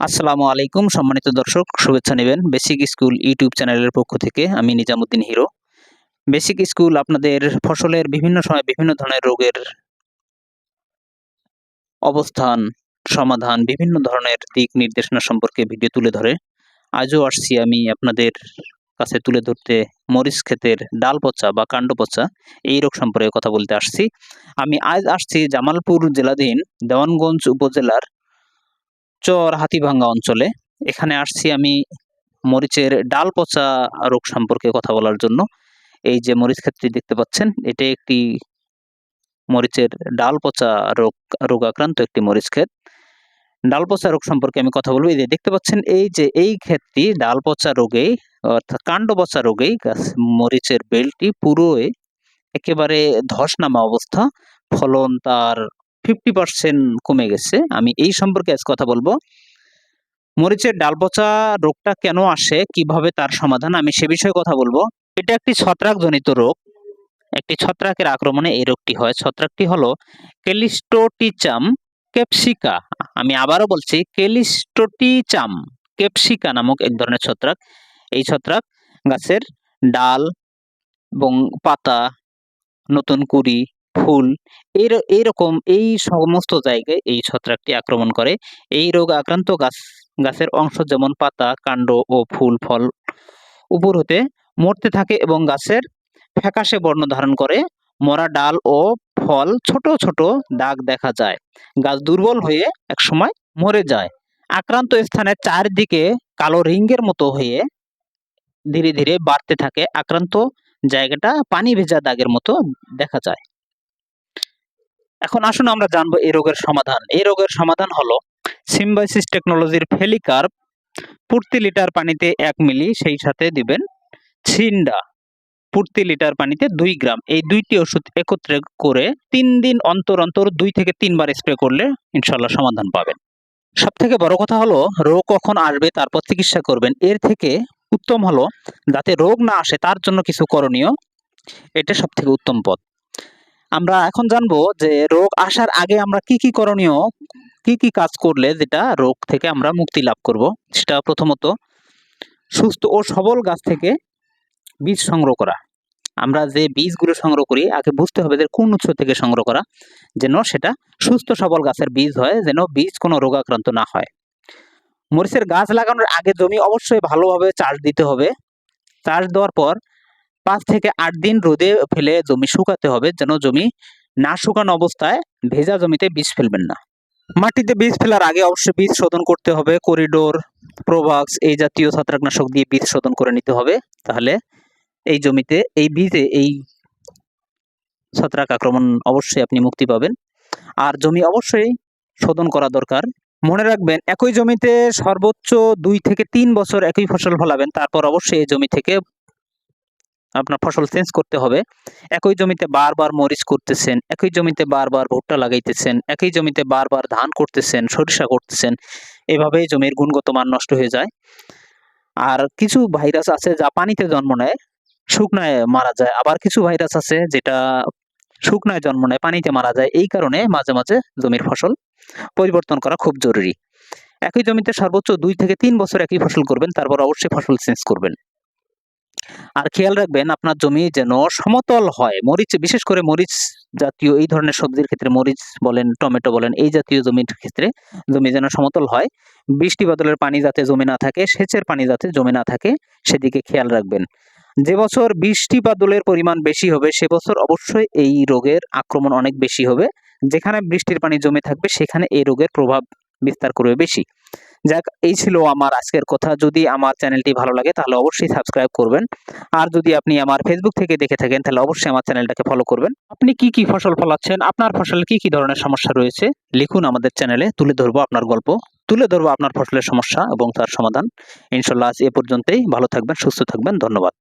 আসসালামু আলাইকুম, সম্মানিত দর্শক, শুভেচ্ছা নেবেন বেসিক স্কুল ইউটিউব চ্যানেলের পক্ষ থেকে। আমি নিজামুদ্দিন হিরো। বেসিক স্কুল আপনাদের ফসলের বিভিন্ন সময় বিভিন্ন ধরনের রোগের অবস্থান, সমাধান, বিভিন্ন ধরনের দিক নির্দেশনা সম্পর্কে ভিডিও তুলে ধরে। আজও আসছি আমি আপনাদের কাছে তুলে ধরতে মরিচ ক্ষেতের ডাল পচা বা কাণ্ড পচা, এই রোগ সম্পর্কে কথা বলতে আসছি। আমি আজ আসছি জামালপুর জেলাধীন দেওয়ানগঞ্জ উপজেলার চর হাতিভাঙ্গা অঞ্চলে। এখানে আসছি আমি মরিচের ডাল পচা রোগ সম্পর্কে কথা বলার জন্য। এই যে মরিচ ক্ষেতটি দেখতে পাচ্ছেন, এটা একটি মরিচের ডাল পচা রোগ রোগ আক্রান্ত একটি মরিচ ক্ষেত। ডাল পচা রোগ সম্পর্কে আমি কথা বলব। এই যে দেখতে পাচ্ছেন, এই যে এই ক্ষেতটি ডাল পচা রোগেই অর্থাৎ কাণ্ড পচা রোগেই মরিচের বেলটি পুরোই একেবারে ধস নামা অবস্থা। ফলন তার ফিফটি পার্সেন্ট কমে গেছে। আমি এই সম্পর্কে আজ কথা বলব। মরিচের ডাল পচা রোগটা কেন আসে? কীভাবে তার সমাধান? আমি সে বিষয়ে কথা বলব। এটা একটি ছত্রাকজনিত রোগ। একটি ছত্রাকের আক্রমণে এই রোগটি হয়। ছত্রাকটি হলো কেলিস্টোটিচাম ক্যাপসিকা। আমি আবারও বলছি, কেলিস্টোটিচাম ক্যাপসিকা নামক এক ধরনের ছত্রাক। এই ছত্রাক গাছের ডাল এবং পাতা, নতুন কুড়ি ফুল এই এইরকম এই সমস্ত জায়গায় এই ছত্রাকটি আক্রমণ করে। এই রোগ আক্রান্ত গাছ, গাছের অংশ যেমন পাতা, কাণ্ড ও ফুল, ফল উপর হতে মরতে থাকে এবং গাছের ফ্যাকাশে বর্ণ ধারণ করে। মরা ডাল ও ফল ছোট ছোট দাগ দেখা যায়। গাছ দুর্বল হয়ে একসময় মরে যায়। আক্রান্ত স্থানে চারদিকে কালো রিঙ্গের মতো হয়ে ধীরে ধীরে বাড়তে থাকে। আক্রান্ত জায়গাটা পানি ভেজা দাগের মতো দেখা যায়। এখন আসুন আমরা জানব এই রোগের সমাধান। এই রোগের সমাধান হলো সিম্বাইসিস টেকনোলজির ফেলিকার প্রতি লিটার পানিতে এক মিলি, সেই সাথে দিবেন ছিন্ডা প্রতি লিটার পানিতে দুই গ্রাম। এই দুইটি ওষুধ একত্রে করে তিন দিন অন্তর অন্তর দুই থেকে তিনবার স্প্রে করলে ইনশাল্লাহ সমাধান পাবেন। সব থেকে বড় কথা হলো, রোগ কখন আসবে তারপর চিকিৎসা করবেন। এর থেকে উত্তম হলো, যাতে রোগ না আসে তার জন্য কিছু করণীয়, এটা সব থেকে উত্তম পথ। আমরা এখন জানব যে রোগ আসার আগে আমরা কি কি করণীয়, কি কি কাজ করলে যেটা রোগ থেকে আমরা মুক্তি লাভ করব, সেটা প্রথমত সুস্থ ও সবল গাছ থেকে বীজ সংগ্রহ করা। আমরা যে বীজগুলো সংগ্রহ করি, আগে বুঝতে হবে যে কোন উৎস থেকে সংগ্রহ করা, যেন সেটা সুস্থ সবল গাছের বীজ হয়, যেন বীজ কোনো রোগাক্রান্ত না হয়। মরিচের গাছ লাগানোর আগে জমি অবশ্যই ভালোভাবে চাষ দিতে হবে। চাষ দেওয়ার পর পাঁচ থেকে আট দিন রোদে ফেলে জমি শুকাতে হবে, যেন জমি না শুকানো অবস্থায় ভেজা জমিতে বীজ ফেলবেন না। মাটিতে বীজ ফেলার আগে অবশ্যই বীজ শোধন করতে হবে, করিডোর, প্রোভাক্স এই জাতীয় ছত্রাকনাশক দিয়ে বীজ শোধন করে নিতে হবে, তাহলে এই জমিতে, এই বীজে এই ছত্রাক আক্রমণ অবশ্যই আপনি মুক্তি পাবেন। আর জমি অবশ্যই শোধন করা দরকার। মনে রাখবেন, একই জমিতে সর্বোচ্চ দুই থেকে তিন বছর একই ফসল ফলাবেন, তারপর অবশ্যই এই জমি থেকে আপনার ফসল চেঞ্জ করতে হবে। একই জমিতে বারবার মরিচ করতেছেন, একই জমিতে বারবার ভুট্টা লাগাইতেছেন, একই জমিতে বারবার ধান করতেছেন, সরিষা করতেছেন, এভাবেই জমির গুণগত মান নষ্ট হয়ে যায়। আর কিছু ভাইরাস আছে যা পানিতে জন্ম নেয়, শুকনায় মারা যায়। আবার কিছু ভাইরাস আছে যেটা শুকনায় জন্ম নেয়, পানিতে মারা যায়। এই কারণে মাঝে মাঝে জমির ফসল পরিবর্তন করা খুব জরুরি। একই জমিতে সর্বোচ্চ দুই থেকে তিন বছর একই ফসল করবেন, তারপর অবশ্যই ফসল চেঞ্জ করবেন। আর খেয়াল রাখবেন আপনার জমি যেন সমতল হয়। মরিচ, বিশেষ করে মরিচ জাতীয় এই ধরনের সবজির ক্ষেত্রে মরিচ বলেন, টমেটো বলেন, এই জাতীয় জমির ক্ষেত্রে জমি যেন সমতল হয়। বৃষ্টি বদলের পানি যাতে জমে না থাকে, সেচের পানি যাতে জমে না থাকে, সেদিকে খেয়াল রাখবেন। যে বছর বৃষ্টি বাদলের পরিমাণ বেশি হবে, সে বছর অবশ্যই এই রোগের আক্রমণ অনেক বেশি হবে। যেখানে বৃষ্টির পানি জমে থাকবে, সেখানে এই রোগের প্রভাব বিস্তার করবে বেশি। যাক, এই ছিল আমার আজকের কথা। যদি আমার চ্যানেলটি ভালো লাগে, তাহলে অবশ্যই সাবস্ক্রাইব করবেন। আর যদি আপনি আমার ফেসবুক থেকে দেখে থাকেন, তাহলে অবশ্যই আমার চ্যানেলটাকে ফলো করবেন। আপনি কি কি ফসল ফলাচ্ছেন? আপনার ফসলে কি কি ধরনের সমস্যা রয়েছে? লিখুন আমাদের চ্যানেলে, তুলে ধরবো আপনার গল্প। তুলে ধরবো আপনার ফসলের সমস্যা এবং তার সমাধান। ইনশাল্লাহ আজ এ পর্যন্তই। ভালো থাকবেন, সুস্থ থাকবেন। ধন্যবাদ।